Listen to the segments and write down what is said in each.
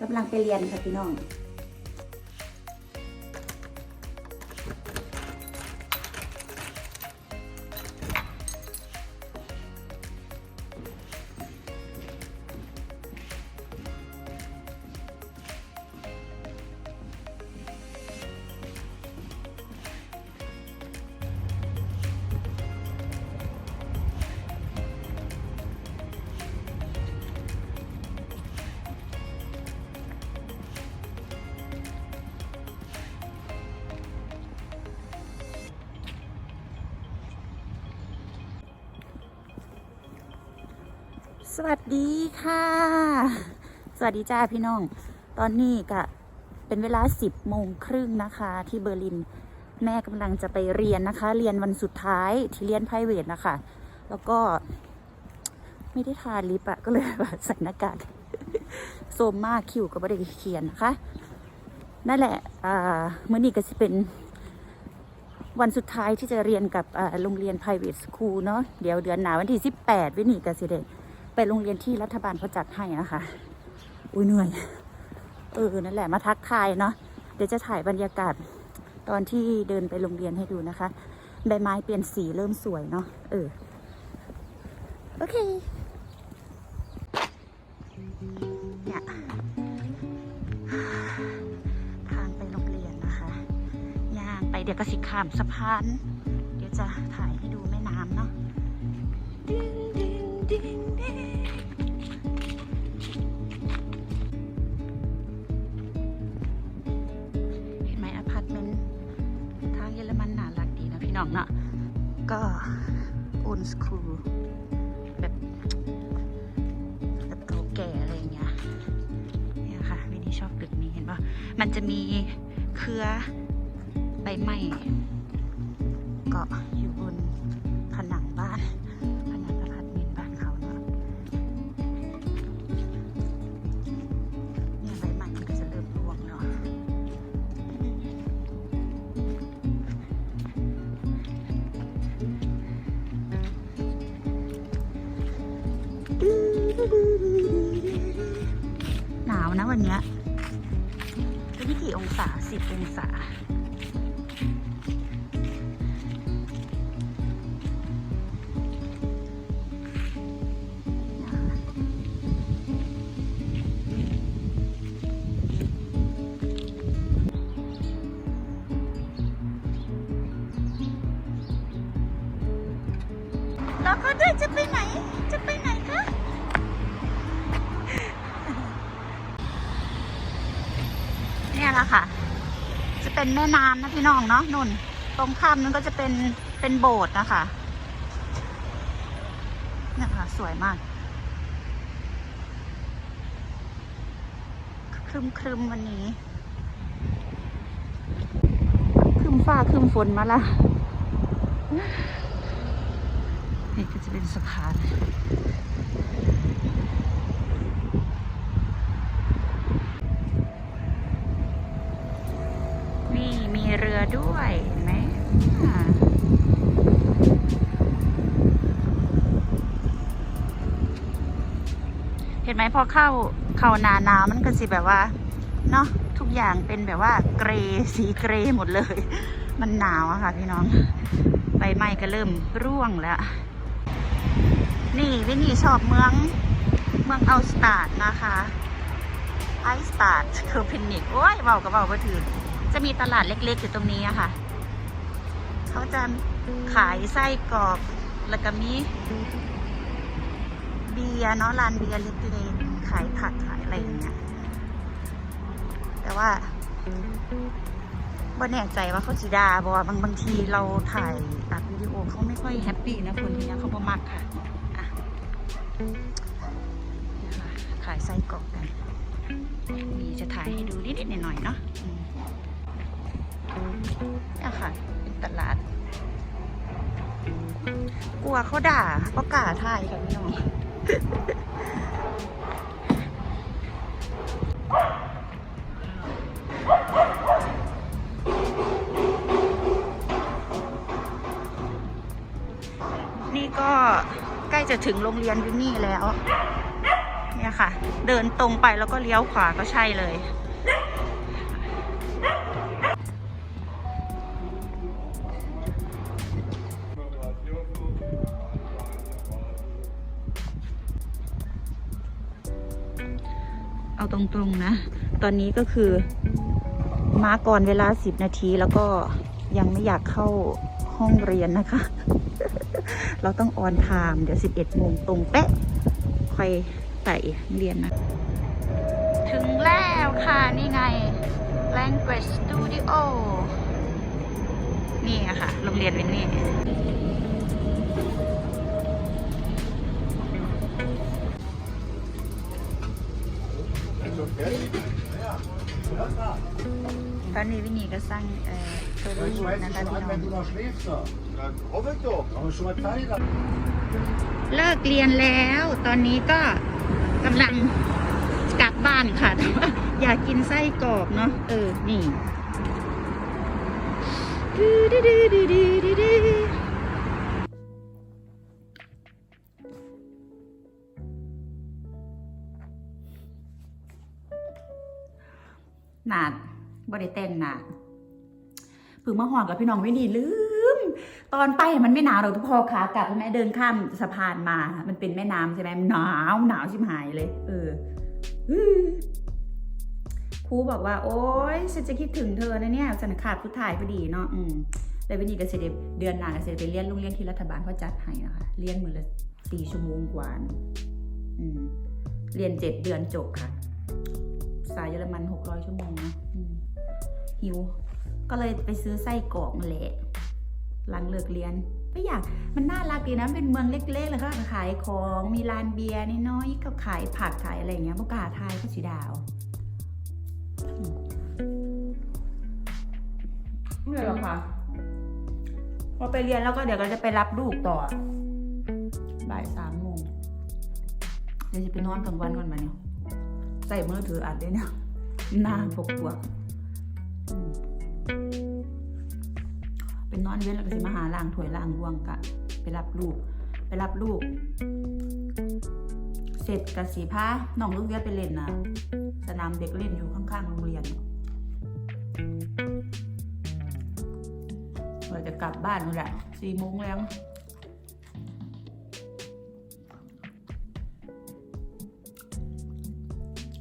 กำลังไปเรียนค่ะพี่น้อง สวัสดีค่ะ สวัสดีจ้าพี่น้อง ตอนนี้ก็เป็นเวลา10โมงครึ่งนะคะ ที่เบอร์ลิน แม่กำลังจะไปเรียนนะคะ เรียนวันสุดท้ายที่เรียนไพรเวทนะคะ แล้วก็ ไม่ได้ทาลิปอะก็เลยแบบใส่หน้ากากโซมมากคิวก็ไม่ได้เขียนนะคะ นั่นแหละอ่ามื่อนี้ก็จะเป็นวันสุดท้ายที่จะเรียนกับโรงเรียน private school เนาะเดี๋ยวเดือนหนาวันที่ 18 วินิก็สิเด ไปโรงเรียนที่รัฐบาลเขาจัดให้นะคะ อุ้ยเหนื่อย เออ นั่นแหละมาทักทายเนาะ เดี๋ยวจะถ่ายบรรยากาศตอนที่เดินไปโรงเรียนให้ดูนะคะ ใบไม้เปลี่ยนสีเริ่มสวยเนาะ เออ โอเค เนี่ย ทางไปโรงเรียนนะคะ ย่างไปเดี๋ยวก็สิข้ามสะพาน เดี๋ยวจะถ่ายให้ดูแม่น้ำเนาะ เห็นไหมอพาร์ตเมนต์ทางเยอรมันน่ารักดีนะพี่น้องเนาะก็อุนสคูลแบบแบบเก่าแก่อะไรอย่างเงี้ยเนี่ยค่ะวินี่ชอบตึกนี้เห็นปะมันจะมีเครือใบไม้เกาะอยู่ วนะวันเนี้ยวันนี้กี่องศาสิบองศา เนี่ยแหละค่ะ จะเป็นแม่น้ำนะพี่น้องเนาะนุ่น ตรงข้ามนั้นก็จะเป็นเป็นโบสถ์นะคะเนี่ยค่ะ สวยมากครึมครึมวันนี้ครึมฟ้าครึมฝนมาละนี่ก็จะเป็นสะพานมีเรือ ด้วยเห็นไหมเห็นไหมพอเข้าเข้านาหนาวมันก็สิแบบว่าเนาะทุกอย่างเป็นแบบว่าเกรสีเกรหมดเลย มันหนาวอะค่ะพี่น้องใบไม้ก็เริ่มร่วงแล้ว นี่วินี่ชอบเมืองเมืองเอาสตาร์ดนะคะไอสตาร์ดคือพินิกโอ้ยเบากับเบาก็ถือ จะมีตลาดเล็กๆอยู่ตรงนี้อะค่ะ เขาจะขายไส้กรอกแล้วก็มีเบียร์เนาะร้านเบียร์เล็กๆขายผักขายอะไรอย่างเงี้ย แต่ว่าบ่แน่ใจว่าเขาจีดาบอกว่าบางบางทีเราถ่ายอัดวิดีโอเขาไม่ค่อยแฮปปี้นะคนที่นี้เขาบ่มักค่ะขายไส้กรอกกันนี่จะถ่ายให้ดูนิดๆหน่อยๆเนาะ เนี่ยค่ะตลาด กลัวเขาด่าก็กล้าถ่ายกัะพี่น้องนี่ก็ใกล้จะถึงโรงเรียนวินนี่แล้ว เนี่ยค่ะ เดินตรงไปแล้วก็เลี้ยวขวาก็ใช่เลย รงๆนะ ตอนนี้ก็คือมาก่อนเวลา10นาทีแล้วก็ยังไม่อยากเข้าห้องเรียนนะคะ เราต้องออนไทม์เดี๋ยว11โมงตรงเป๊ะค่อยไปเรียนนะ ถึงแล้วค่ะ นี่ไง Language Studio นี่อะค่ะ โรงเรียนวินนี่ ตอนนี้วินีก็สร้างเออตัวนี้ du weißt นะคะ schon พี่ an, น้อง wenn du noch schläfst. da. Ja, hoffe ich das an. เลิกเรียนแล้วตอนนี้ก็กำลังกลับบ้านค่ะ อยากกินไส้กรอกเนาะเออ นี่ หนาดบริเต้นหนาดพึ่งมาหอนกับพี่น้องไม่ดีลืม ตอนไปมันไม่หนาวหรอกทุกพอขากลับใช่เดินข้ามสะพานมา มันเป็นแม่น้ำใช่ไหมหนาวหนาวชิบหายเลย เออครูบอกว่า โอ๊ยฉันจะคิดถึงเธอนะเนี่ยสันขาดผู้ถ่ายพอดีเนาะอืมแล้ววันนี้ก็เสด็จเดือนหน้าก็เสด็จไปเรียนโรงเรียนที่รัฐบาลเขาจัดให้นะคะเรียนมือละสี่ชั่วโมงกว่านะอืมเรียนเจ็ดเดือนจบค่ะ สาเยอรมันหกร้อยชั่วโมงนะหิว ก็เลยไปซื้อไส้กรอกมาแหละหลังเลิกเรียนก็อยากมันน่ารักดีนะเป็นเมืองเล็กๆแล้วก็ขายของมีร้านเบียร์น้อยๆก็ขายผักขายอะไรอย่างเงี้ยบกล้าทายก็สีดาวอืมไม่หรอคะพอไปเรียนแล้วก็เดี๋ยวก็จะไปรับลูกต่อบ่ายสามโมงเดี๋ยวจะไปนอนกลางวันก่อนมาเนี่ย ใส่มือถืออัดด้วยเนี่ยหน้าปกปวกอืมเป็นนอนเว้นแล้วก็สิมาหาล่างถวยล่างรวงกะ ไปรับลูก ไปรับลูก เสร็จกับสีผ้าน้องลูกเวียไปเล่นนะสนามเด็กเล่นอยู่ข้างๆโรงเรียนเราจะกลับบ้านนู่นแหละสี่โมงแล้ว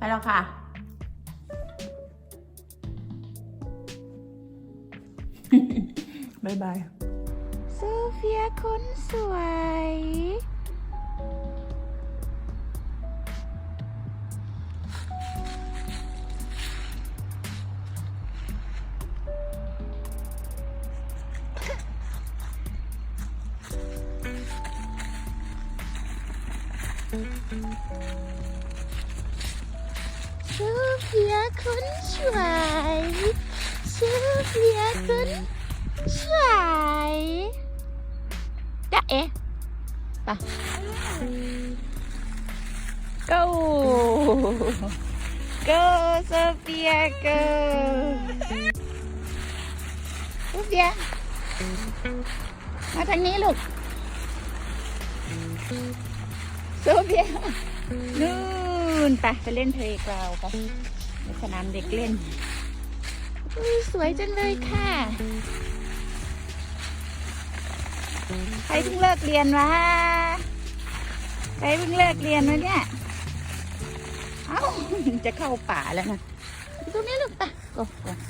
ไปแล้วค่ะบายบายโซเฟียคนสวยโซเฟียคนสวยโซเฟียคนสวยจ๊ะเอ๋ไป go go โซเฟีย go โซเฟีย มาทางนี้ลูกโซเฟียนู่ นไปไปเล่นเพลย์กราวไปในสนามเด็กเล่นสวยจังเลยค่ะ ใครเพิ่งเลิกเรียนวะใครเพิ่งเลิกเรียนวะเนี่ย เอ้า จะเข้าป่าแล้วนะตรงนี้ลูกไปโก้โ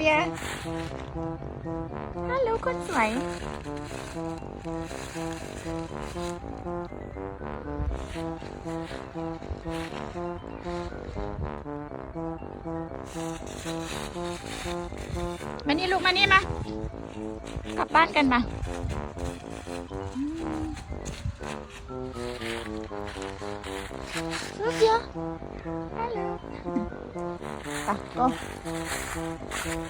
เฟียฮัลโหลคนสวยมานี่ลูกมานี่มา กลับบ้านกันมา Lucia. Hello. ไปก็โอ้ยโอ้ย so sweet จุ๊บจุ๊บโอ้ยโอ้ย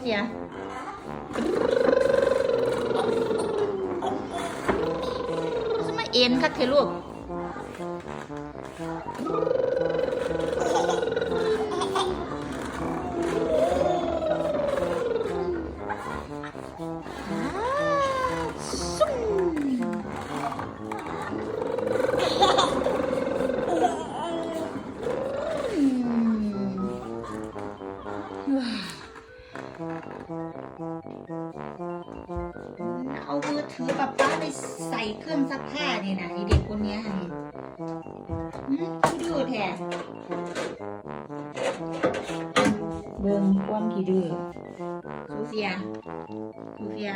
เฟียสมัยเอ็นคักเทลูก เอามือถือป๊าป๊าไปใส่เครื่องซักผ้าเนี่ยนะไอเด็กคนเนี้ยนี่อืมขี้ดื้อแท้เบิ่งความขี้ดื้อโซเฟียโซเฟีย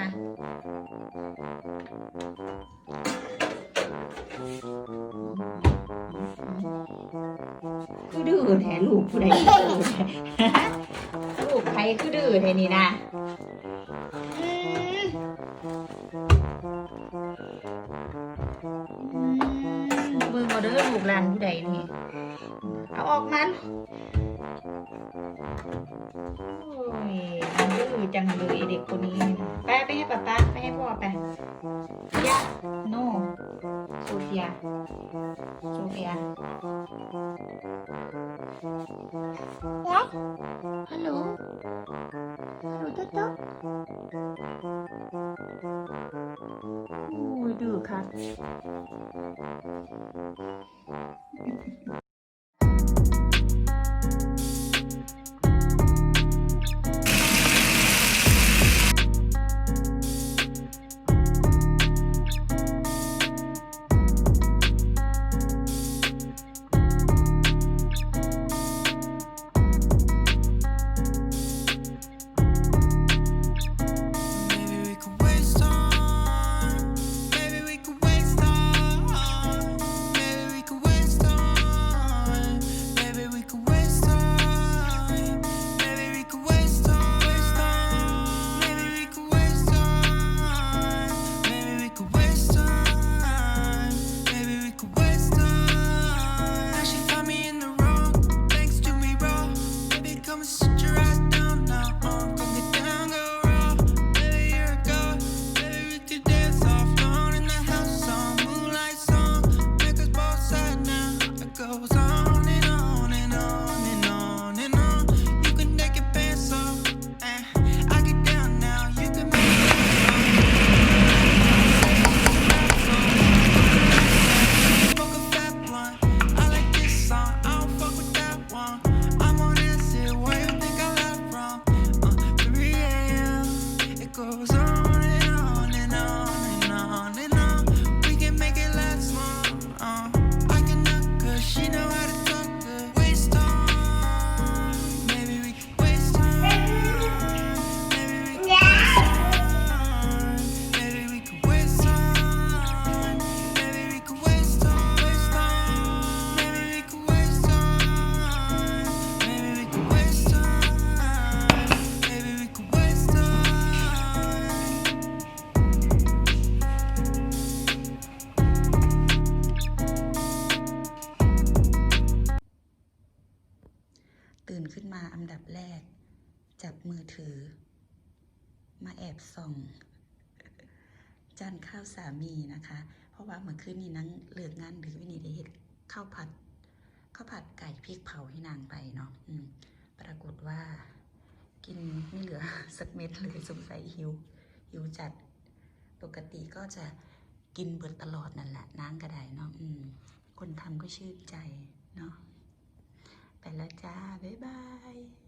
คือดื้อแท้ลูกผู้ใดดื้อ ครคือดื้อแท้นี่นะอือมาเด้อลูกหลานผู้ใดนี่ เอาออกมันโอ้ยมันดื้อจังเลยเด็กคนนี้ ไปไปให้ป๊าป๊าไปให้พ่อไปยะโนโซเฟียโซเฟีย Hello? Hello, Tata? Ooh, do cat. จานข้าวสามีนะคะ เพราะว่าเมื่อคืนนี้นังเลิกงานหรือวินีได้เห็ดข้าวผัดข้าวผัดไก่พริกเผาให้นางไปเนาะปรากฏว่า กินไม่เหลือสักเม็ดเลยสงสัยหิวหิวจัดปกติก็จะกินเบิดตลอดนั่นแหละนางกระไดเนาะคนทำก็ชื่นใจเนาะไปแล้วจ้า บ๊ายบาย